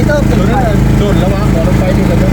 ito. Doon, lawa. Meron pa ito.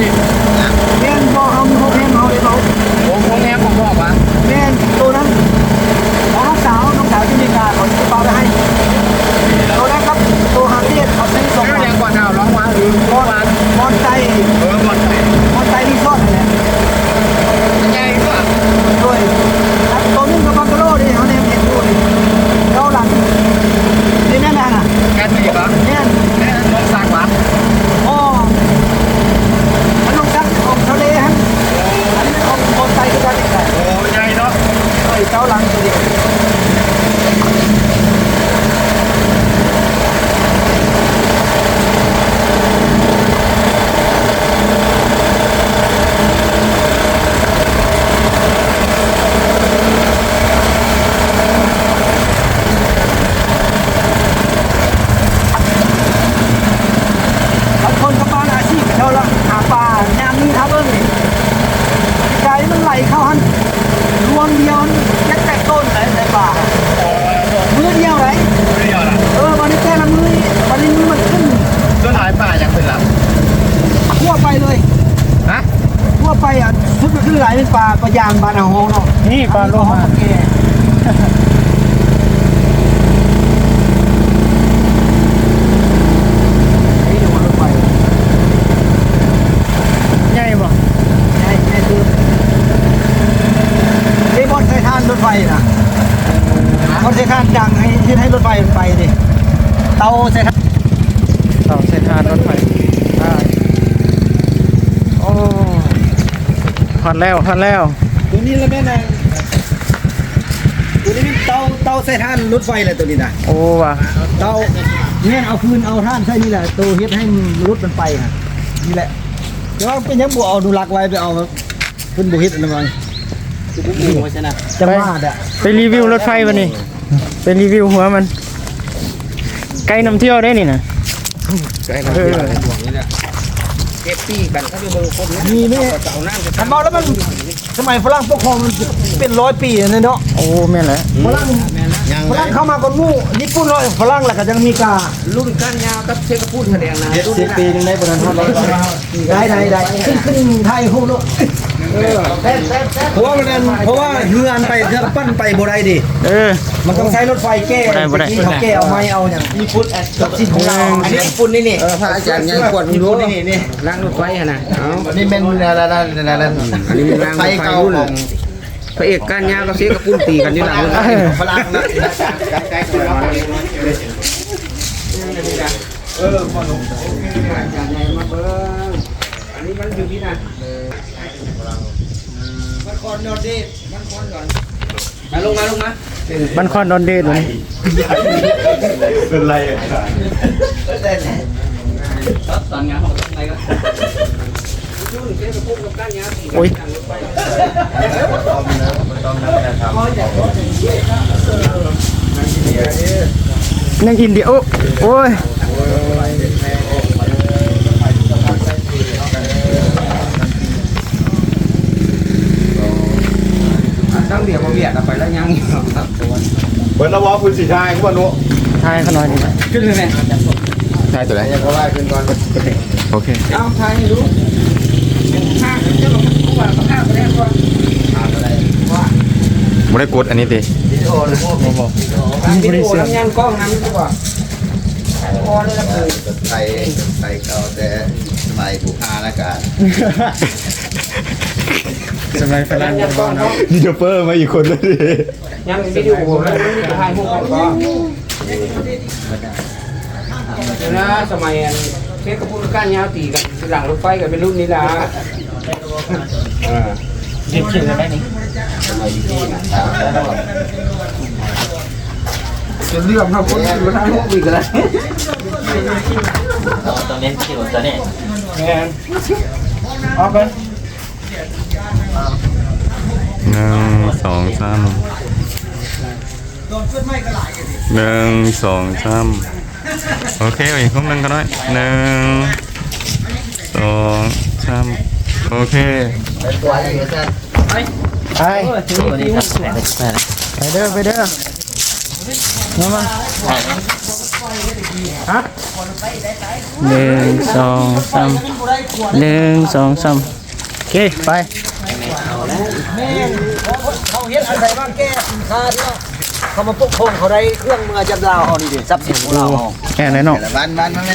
Thank you. านบ้านเอาเนาะนี่ปลาโลมาไฟนะเขาใช้านจังให้ให้รถไฟไปดิ เตาใช้ทานเตาใช้ทานรถไฟได้โอ้ทันแล้วทันแล้ว ตัวนี้แล้วแม่นางตัวนี้เป็นเตาเตาใส่ท่านรถไฟเลยตัวนี้นะโอ้ว่ะเตาเนี่ยเอาฟืนเอาท่านใช่นี่แหละตัวเฮ็ดให้รถมันไปฮะนี่แหละแต่ว่าเป็นยังบวเอาดูรักไว้ไปเอาขึ้นบุเฮ็ดอะไรบ้างคือบุกหัวชนะจะมาดอะไปรีวิวรถไฟวันนี้ไปรีวิวหัวมันใกล้นำเที่ยวได้นี่นะใกล้นำเที่ยวห่วนี่แหละเก็บปีกันถ้าอยู่นคนนี่นี่เมาแล้วมัน สมัยฝรั่งปกครองมันเป็นร้อยปีเลยเนาะโอ้แม่นแหละฝรั่งยังฝรั่งเข้ามาก่อนหมู่ญี่ปุ่นร้อยฝรั่งแล้วก็ยังมีการุ่นก้านยาวกับเชฟพูดแสดงนะรุ่นสินี้บปีนึงได้ประมาณเท่าไหร่ได้ได้ได้ขึ้นขึ้นไทยฮู้เนาะ เพราะว่ามันเพราะว่าเฮือนไปเฮือนปั้นไปบ่ได้ดิเออ มันต้องใช้รถไฟแก้บ่ได้บ่ได้ที่เขาแก้เอาไม้เอาอย่างมีฟุตกับสินของเราอันนี้ญี่ปุ่นนี่นี่เออพระอาจารย์ยังกวดมึงรู้นี่นี่ล้างรถไฟนะเอานี่เป็นอะไรอะไรอะไรอันนี้มันล้างรถไฟรุ่นพระเอกก้านยาวกับเชฟกับปุ้นตีกันอยู่หลังรถไฟฝรั่งนะอันนี้มันอยู่ที่นั่น มันคอนนอนมาลงมาลงมาบ้านคอนดอนเดดวะนี่เป็นไรตอนงานของอะไรก็รุ่นเชฟกับปุ้นกับก้านยาวตีกันโอ้ยหลังรถไฟยังอินเดียโอ้โอ้ย ตั้งเบียร์มาเบียร์ ไปแล้วยังเหมือนเราวอคุณสีชายคุณนุทายเขาหน่อยดิขึ้นเลยไหมชายตัวไหนยังก็ว่าขึ้นก่อนโอเคเอาทายให้รู้ข้างเจ้าของผู้ว่าข้างไปแล้วก็ไม่ได้กดอันนี้ดิวิดีโอน้ำยันกล้องน้ำดีกว่าพอเลยละคือไทยไทยเก่าแต่สมัยบุคานะการ สมัยฝรั่งยันกล้องเนาะนี่จะเพิ่มมาอีกคนเลยดิยังวิดีโอแล้วนี่ถ่ายพวกเขาก็เดี๋ยวนะสมัยเชฟกับผู้ก้านยาวตีกันหลังรถไฟกันเป็นรุ่นนี้ละอ่าเด็กเขียนได้นี่จะเรื่องครับคนอยู่ทางพวกอีกแล้วตอนนี้ขี่รถจะเนี่ยแม่นออกไป หนึ่งสองสามหนึ่งสองสามโอเคอีกครบหนึ่งก็ได้หนึ่งสองสามโอเคไปไปเด้อไปเด้อมามาฮะหนึ่งสองสามหนึ่งสองสามโอ เค ไปเขาเฮ็ดอะไรบ้างแก้สินค้าที่ว่าเขามาปกครองเขาได้เครื่องมือจับดาวเขานี่ดิทรัพย์สินของเราเขาแค่ไหนเนาะแต่บ้านบ้านมัน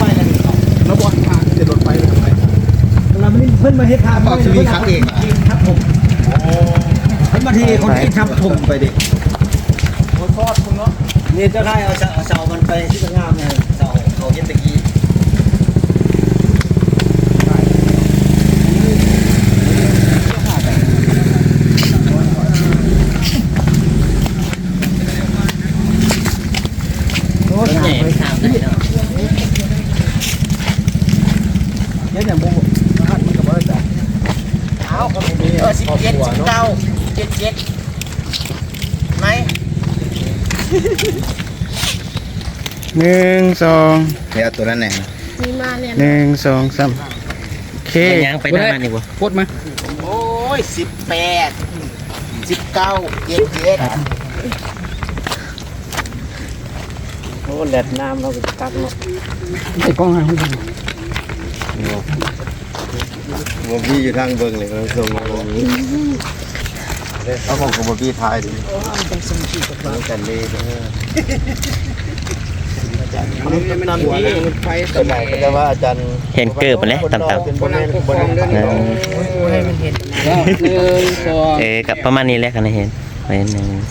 แล้วบอลทางจะรถไฟเลยเวลามันเพิ่นมาเฮ็ดทางบอกชีวิตครั้งเองครับผมเพิ่นมาทีคนที่ทับถมไปดินี่เจ้าได้เอาเสาเสามัน ไปที่งามเนี่ยเสาเขาเฮ็ดตะกี้หนึ่งสองเดี๋ยวตัวนั้นแหละหนึ่งสองสามโอเคยังไปได้มันอีกวะพูดมาโอ้ยสิบแปดสิบเก้าเจ็ดเจ็ด โอ้แดดน้ำเราไปตักเนาะไอ้กล้องหางบบี้อยู่ทางเบิ้งเลยเขาส่งมาตรงนี้เอาของของบบี้ทายดิกันเลยเด้อมันนำที่ไฟสมัยก็จะว่าอาจารย์เห็นเกิบไปแล้วต่ำบนนั้นปกครองเรื่องๆนี้เออให้มันเห็นหนึ่งสองเออกับประมาณนี้แหละกันนะเห็นไปหนึ่งหนึ่ง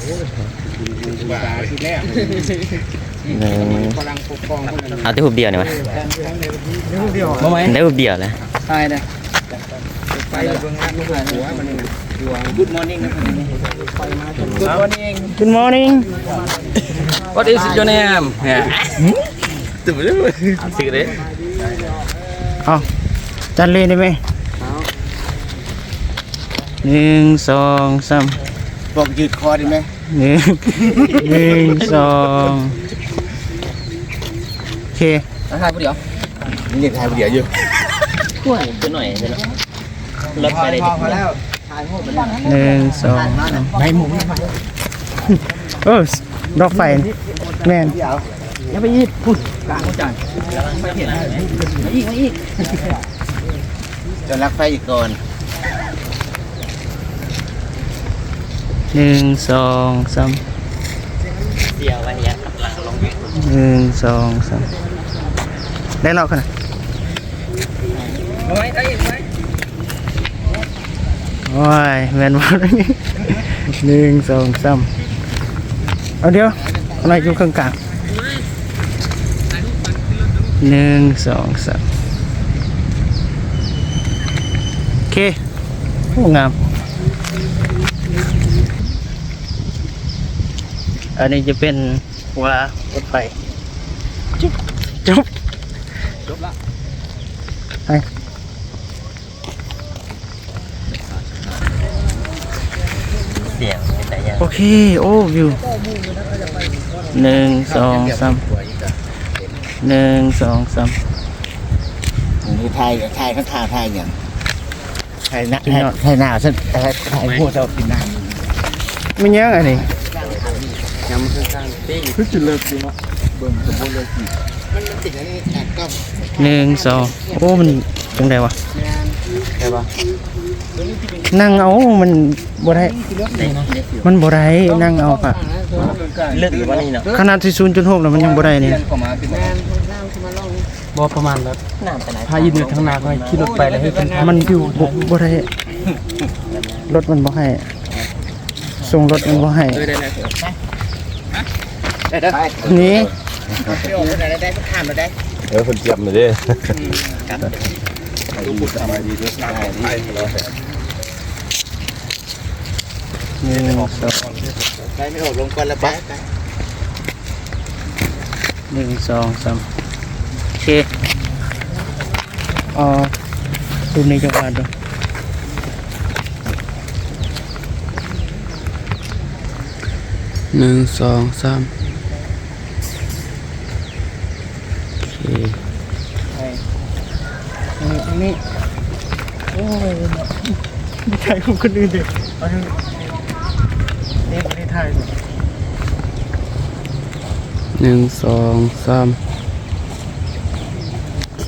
พลังปกครองคนนั้นเอาแต่หุบเดียวเนี่ยวะมาไหมได้หุบเดียวแล้วตายเลยไฟเบื้องหน้าไม่หัวหัวมันนี่นะดวง Good morning นะ Good morning Good morning What is your name เนี่ยตื่นเลยสื่อเลยเอาจันเลยได้ไหมหนึ่งสองสามบอกยืดคอดีไหมหนึ่งหนึ่งสอง โอเคถ่ายผู้เดียวนี่ถ่ายเดียวอยู่กล้วยตัวหน่อยเดี๋ยวนะรถพอไปเลยพอพอแล้วถ่ายหมดไปแล้วหนึ่งสองสามได้หมูไม่ไปเออดอกไฟแม่นเดี๋ยวอย่าไปยิดพูดกลางหัวใจไม่เห็นมาอีกมาอีกจะรักไฟอีกก่อนหนึ่งสองสามเดียวไว้เนี่ยหลังลงหนึ่งสองสาม ได้แล้วขนาดไว้ได้ไว้โอ้ยแม่นว่าหนึ่งสองสามเอาเดี๋ยวอะไรอยู่ข้างกลางหนึ่งสองสามโอเคโอ้งามอันนี้จะเป็นหัวรถไฟจุ๊บจุ๊บ จบละเสียงเป็นแต่ยังโอเค โอ้วิวหนึ่งสองสามหนึ่งสองสามนี่ถ่ายถ่ายเขาถ่ายถ่ายอย่างถ่ายหน้าถ่ายถ่ายหน้าฉันถ่ายถ่ายพูดเรากินน้ำไม่ยังอันนี้คือจุดเลิกดีเนาะมัน มันติดอันนี้แอบกล้องหนึ่งสองโอ้มันจังไดวะใช่ปะนั่งเอามันบ่ได้มันบ่ได้นั่งเอาปะเลือกอยู่ว่านี่เนาะขนาดที่ศูนย์จุดหกแล้วมันยังบ่ได้นี่เข้ามาเป็นแม่บ่ประมาณแบบน้ำไปไหนพายืนอยู่ข้างหน้าก็ให้ขี่รถไปแล้วให้เป็นมันอยู่บ่บ่ได้รถมันบ่ให้ส่งรถมันบ่ให้ไปนี่ ไปออกไปไหนได้ก็ข้ามมาได้เออคนเจ็บเลยดิสบายดีด้วยสบายดีหนึ่งสองไปไม่ออกลงก่อนแล้วไปหนึ่งสองสามโอเคเอ๋อรูปนี้จะวาดดูหนึ่งสองสามโอเค ตรง นี้โอ้ยไม่ถ่ายของคนอื่นเด็กเอาดูนี่ไม่ได้ถ่ายเลยหนึ่งสองสามโอเค